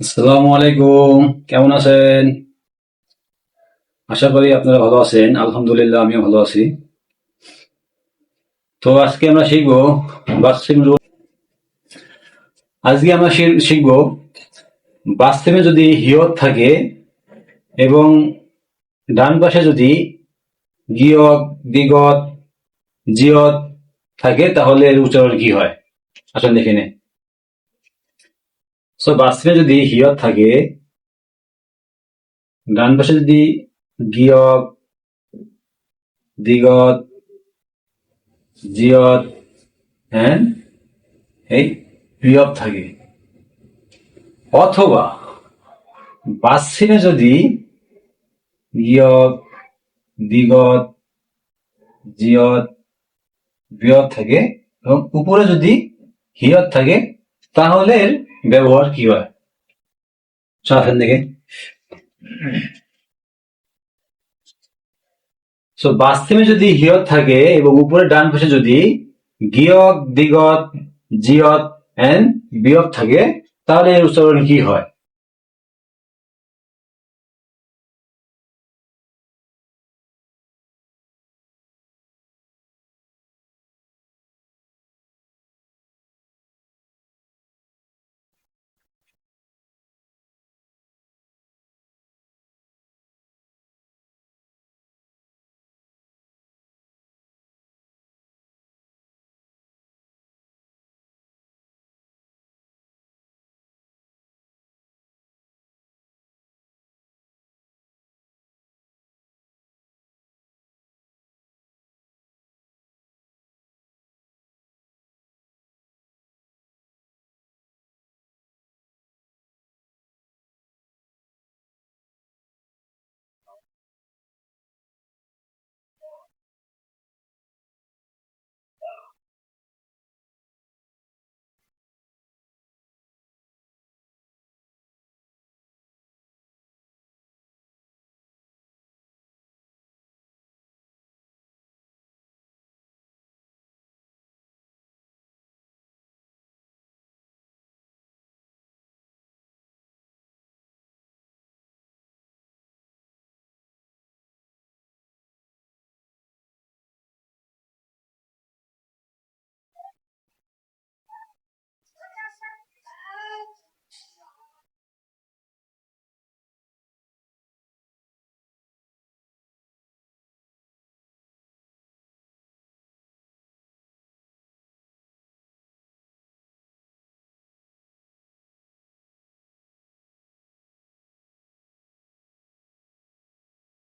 আসসালামু আলাইকুম। কেমন আছেন? আশা করি আপনারা ভালো আছেন। আলহামদুলিল্লাহ, আমিও ভালো আছি। তো আজকে আমরা শিখব বাস্তব আজকে আমরা শিখব বাস্তবে যদি হিয়ত থাকে এবং ডান পাশে যদি গিয়ক দিগত জিয়ত থাকে, তাহলে এর উচ্চারণ কি হয়? আসলে দেখে নে সো বাস্তবে যদি হিয়ত থাকে, ডান পাশে যদি গিয়ক দিগত, জিয়ত হ্যাঁ এই বিয়ব থাকে। অথবা বাসিনে যদি গিয়ক দিগত, জিয়ত, বিয়ত থাকে এবং উপরে যদি হিয়ত থাকে, তাহলে ব্যবহার কি হয়? দেখে। সো বাস্তবে যদি হিয়ত থাকে এবং উপরে ডান পাশে যদি গিয়ক, দিগত, জিয়ত এন বিয়ক থাকে, তাহলে এর উচ্চারণ কি হয়?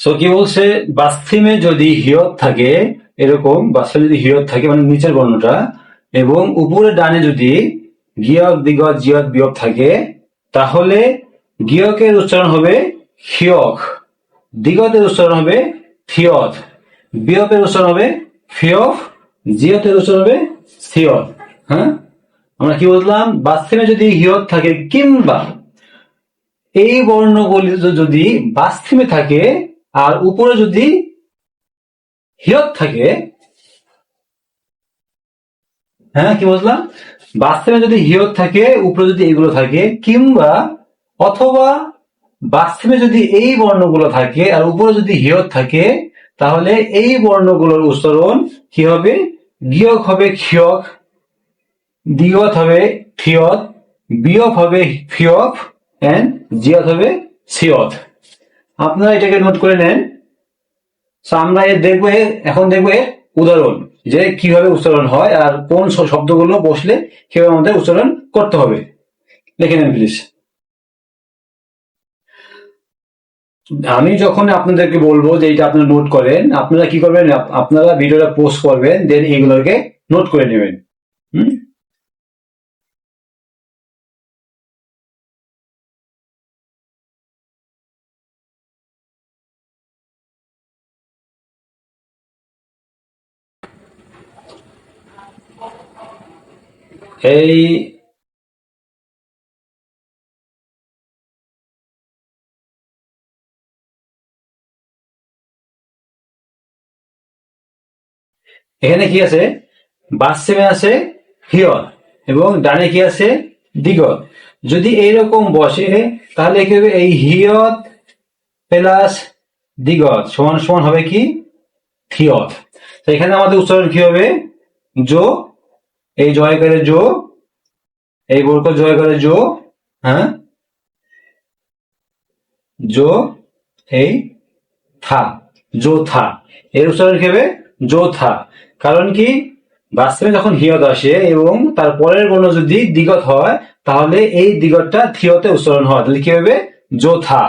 সো কি বলছে? বাস্তিমে যদি হিয়ত থাকে, এরকম বাস্তবে যদি হিয়ত থাকে মানে নিচের বর্ণটা এবং উপরে ডানে যদি গিয়ক দিগত, জিয়ত বিয়ক থাকে, তাহলে গিয়কের উচ্চারণ হবে হিয়ক, দিগতের উচ্চারণ হবে থিয়ত বিয়কের উচ্চারণ হবে ফিয়ফ জিয়তের উচ্চারণ হবে সিয়ত হ্যাঁ? আমরা কি বললাম বাস্তিমে যদি হিয়ত থাকে, কিংবা এই বর্ণগুলি যদি বাস্তিমে থাকে আর উপরে যদি হিয়ত থাকে হ্যাঁ কি বুঝলাম? বাস্তবে যদি হিয়ত থাকে, উপরে যদি এগুলো থাকে, কিংবা অথবা বাস্তবে যদি এই বর্ণগুলো থাকে আর উপরে যদি হিয়ত থাকে, তাহলে এই বর্ণগুলোর উচ্চারণ কি হবে? গিয়ক হবে ক্ষিয়ক দিয়ত হবে থিয়ত বিয়ক হবে ফিয়ক এন্ড জিয়ত হবে সিয়ত। আপনারা এটাকে নোট করে নেন। আমরা এর দেখব এখন দেখব এর উদাহরণ, যে কীভাবে উচ্চারণ হয় আর কোন শব্দগুলো বসলে কীভাবে আমাদের উচ্চারণ করতে হবে। লিখে নেন প্লিজ আমি যখন আপনাদেরকে বলব যে এটা আপনারা নোট করেন, আপনারা কি করবেন, আপ- আপনারা ভিডিওটা পোস্ট করবেন দেন এগুলোকে নোট করে নেবেন। হুম? এই এখানে কি আছে? বাসেমে আছে হিয়র এবং ডানে কি আছে? দিগত যদি এইরকম বসে, তাহলে কি হবে? এই হিয়ত প্লাস দিগত সমান সমান হবে কি? থিয়ত এখানে আমাদের উচ্চারণ কি হবে? জো এই জয় করে জো, এই বর্গ জয় করে জো হ্যাঁ? জো, এই থা, জো থা। এর উচ্চারণ কি হবে? জো থা। কারণ কি? বাস্তবে যখন হিয়ত আসে এবং তার পরের বর্ণ যদি দিগত হয়, তাহলে এই দিগতটা থিয়তে উচ্চারণ হয়। তাহলে কি হবে? যোথা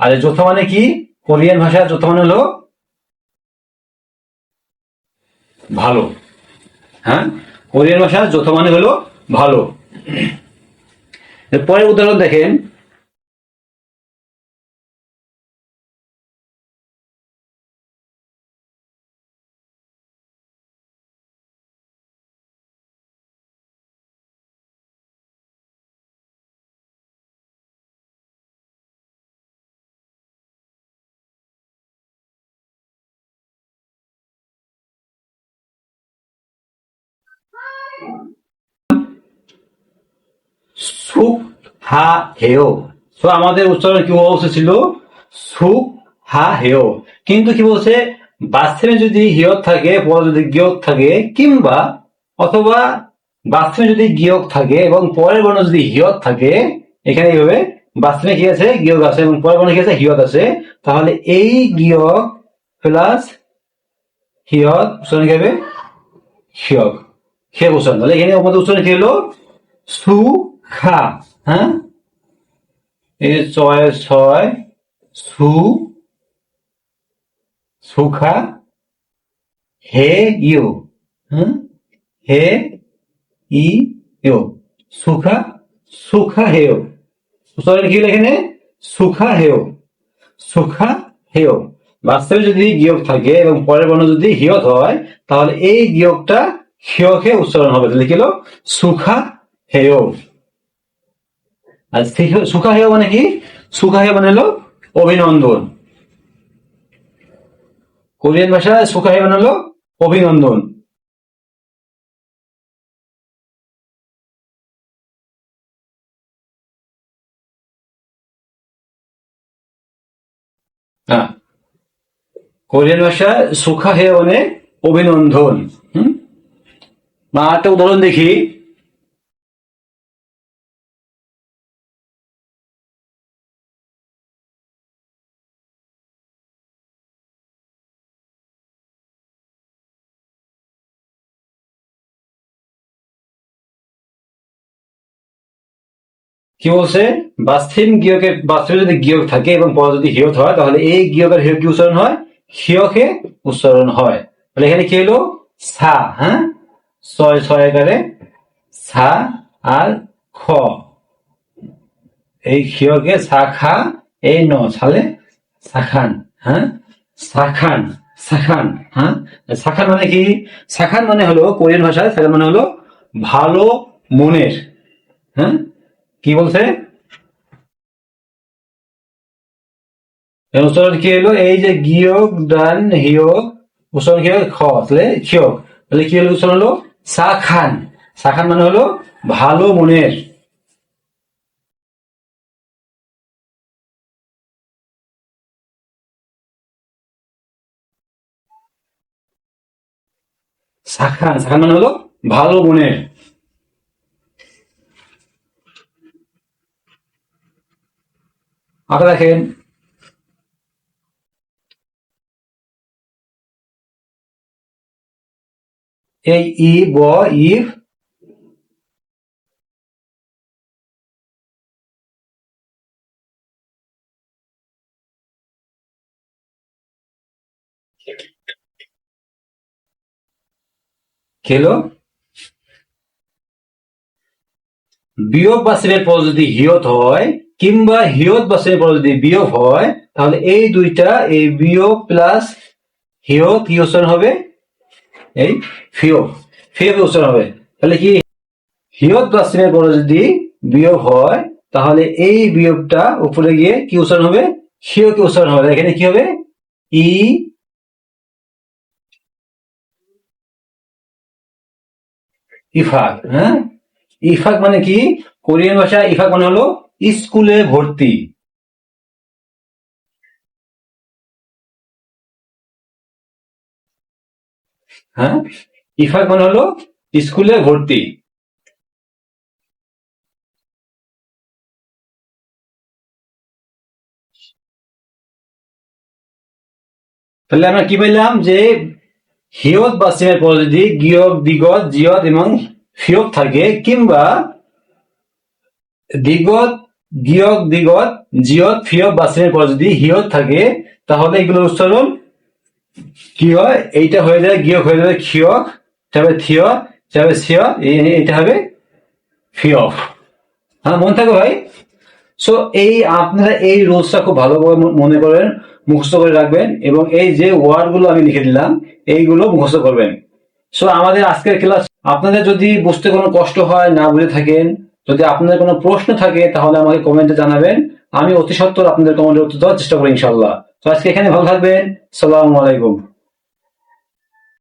আর যোথা মানে কি? কোরিয়ান ভাষার যোথা মানে হলো, ভালো। হ্যাঁ? কোরিয়ান ভাষা যথ মানে হলো ভালো। পরের উদাহরণ দেখেন। সুখ হা হেও তো আমাদের উচ্চারণ কি হওয়া ছিল? সুখ হা হেও কিন্তু কি বলছে? বাস্তবে যদি হিয়ত থাকে, পরে যদি গিয়ক থাকে, কিংবা অথবা বাস্তবে যদি গিয়ক থাকে এবং পরের বর্ণ যদি হিয়ত থাকে, এখানে হবে বাস্তবে কি আছে? গিয়ক আছে এবং পরের বর্ণ কি আছে? হিয়ত আছে। তাহলে এই গিয়ক প্লাস হিয়ত হিয়ক। হিয়ক উচ্চারণ তাহলে এখানে আমাদের উচ্চারণ কি হলো সুখা হ্যাঁ? এই ছয় ছয়, সু সুখা হে ইউ হ্যাঁ? হে ই ইউ সুখা সুখা হেও উচ্চারণ কি হলো এখানে? সুখা হেও সুখা হেও বাস্তবে যদি গিয়ক থাকে এবং পরের বর্ণ যদি হিয়ত হয়, তাহলে এই গিয়কটা হিয়কে উচ্চারণ হবে। তাহলে কি সুখা হেয়। আর সুখা হেয় মানে কি? সুখা হেয় মানে অভিনন্দন। কোরিয়ান ভাষায় সুখা হেয় মানে অভিনন্দন। কোরিয়ান ভাষায় সুখা হেয় মানে অভিনন্দন। হুম? বা একটা উদাহরণ দেখি। কি বলছে? বাস্তব গিয়কের বাস্তবে যদি গিয়ক থাকে এবং পরে যদি হিয়ত হয়, তাহলে এই গিয়কের হিয়ক কি উচ্চারণ হয়? হিয়কে উচ্চারণ হয়। তাহলে এখানে কি হলো? সা হ্যাঁ? ছয় ছয় একারে সা আর খ। এই হিয়কে শাখা এই ন, ছালে শাখান হ্যাঁ? শাখান শাখান হ্যাঁ? শাখান মানে কি? শাখান মানে হলো কোরিয়ান ভাষায় শাখান মানে হলো ভালো মনের হ্যাঁ? কি বলছে? উচ্চারণ কি হলো? এই যে গিয়ক, ডান, হিয়ক, উচ্চারণ কি হবে খ, তাহলে খিয়ক তাহলে কি হলো? উচ্চারণ হলো সাখান। সাখান মানে হলো ভালো মনের। সাখান। সাখান মানে হলো ভালো মনের। আটা দেখেন এই ই, ব, ইফ, খেলো। বিয়োগ বাসের পর যদি হিয়ত হয়, কিংবা হিয়ত বাসের পর যদি বিয়োগ হয়, তাহলে এই দুইটা, এই বিয়োগ প্লাস হিয় কি হবে? এই ফিও ফিও উচ্চারণ হবে। তাহলে কি? হিয়ত বাসের পর যদি বিয়োগ হয়, তাহলে এই বিয়োগটা উপরে গিয়ে কি উচ্চারণ হবে? কি উচ্চারণ হবে। এখানে কি হবে? ই, ইফাক হ্যাঁ? ইফাক মানে কি? কোরিয়ান ভাষায় ইফাক মানে হলো স্কুলে ভর্তি। হ্যাঁ? ইফাক মানে হলো স্কুলে ভর্তি। তাহলে আমরা কি পেলাম যে হিয়ত বা সিমের পরে যদি গিয়ক দিগত, জিয়ত এবং ফিয়ক থাকে, কিংবা দিগত গিয়ক দিগত, জিয়ত ফিয়ক বা সিমের পরে যদি হিয়ত থাকে, তাহলে এগুলোর উচ্চারণ কি হয় এইটা হয়ে যায়, গিয়ক হয়ে যাবে খিয়ক তারপরে থিয়, তারপরে সিয় এইটা হবে ফিয়ক হ্যাঁ মনে থাকো ভাই? সো এই আপনারা এই রুলসটা খুব ভালোভাবে মনে করেন, মুখস্থ করে রাখবেন এবং এই যে ওয়ার্ডগুলো আমি লিখে দিলাম, এইগুলো মুখস্থ করবেন। সো আমাদের আজকের ক্লাস, আপনাদের যদি বুঝতে কোনো কষ্ট হয়, না বুঝে থাকেন, যদি আপনাদের কোনো প্রশ্ন থাকে, তাহলে আমাকে কমেন্টে জানাবেন। আমি অতি সত্বর আপনাদের কমেন্টের উত্তর দেওয়ার চেষ্টা করি ইনশাল্লাহ তো আজকে এখানে ভালো থাকবেন। সালামু আলাইকুম।